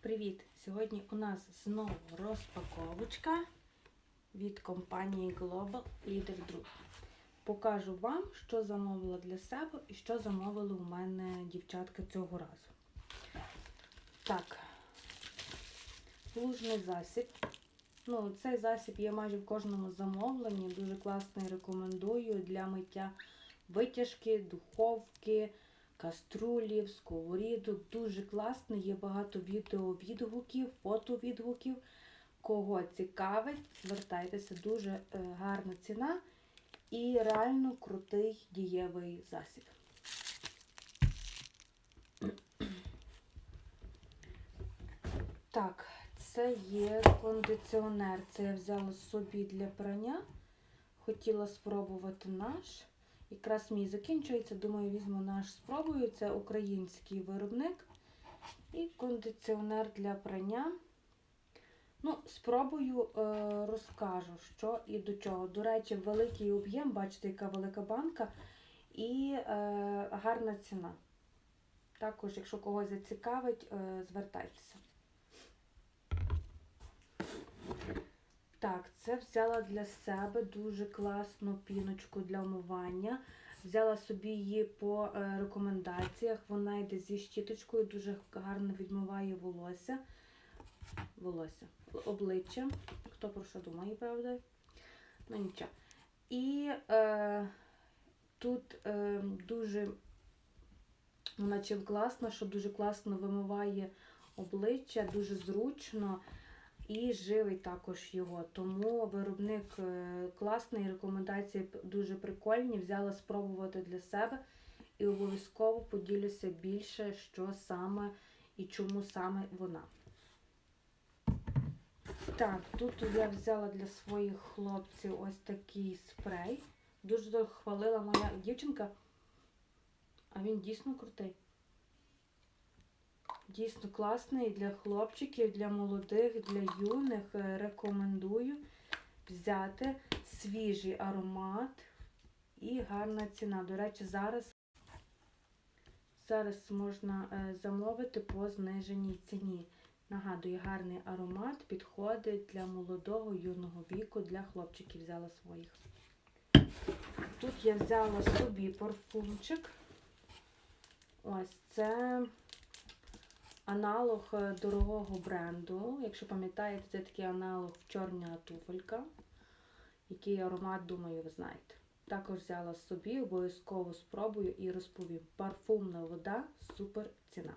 Привіт! Сьогодні у нас знову розпаковочка від компанії Global Leader Group. Покажу вам, що замовила для себе і що замовили у мене дівчатка цього разу. Так, лужний засіб. Ну, цей засіб є майже в кожному замовленні. Дуже класний, рекомендую для миття витяжки, духовки, каструлів, сковорідок. Дуже класний, є багато відеовідгуків, фотовідгуків. Кого цікавить, звертайтеся, дуже е, гарна ціна і реально крутий дієвий засіб. Так, це є кондиціонер. Це я взяла собі для прання. Хотіла спробувати наш. Якраз мій закінчується, думаю, візьму наш спробую. Це український виробник. І кондиціонер для прання. Ну, спробую, е, розкажу, що і до чого. До речі, великий об'єм, бачите, яка велика банка, і е, гарна ціна. Також, якщо когось зацікавить, е, звертайтеся. Так, це взяла для себе дуже класну піночку для омивання. Взяла собі її по е, рекомендаціях. Вона йде зі щіточкою, дуже гарно відмиває волосся. Волосся, обличчя. Хто про що думає, правда? Ну нічого. І е, тут е, дуже вона чим класна, що дуже класно вимиває обличчя, дуже зручно і живий також його. Тому виробник е, класний, рекомендації дуже прикольні. Взяла спробувати для себе і обов'язково поділюся більше, що саме і чому саме вона. Так, тут я взяла для своїх хлопців ось такий спрей. Дуже хвалила моя дівчинка, а він дійсно крутий. Дійсно класний для хлопчиків, для молодих, для юних. Е, Рекомендую взяти свіжий аромат і гарна ціна. До речі, зараз, зараз можна е, замовити по зниженій ціні. Нагадую, гарний аромат підходить для молодого юного віку, для хлопчиків взяла своїх. Тут я взяла собі парфумчик. Ось це аналог е, дорогого бренду. Якщо пам'ятаєте, це такий аналог чорна туфелька. Який аромат, думаю, ви знаєте. Також взяла собі, обов'язково спробую і розповім. Парфумна вода, супер ціна.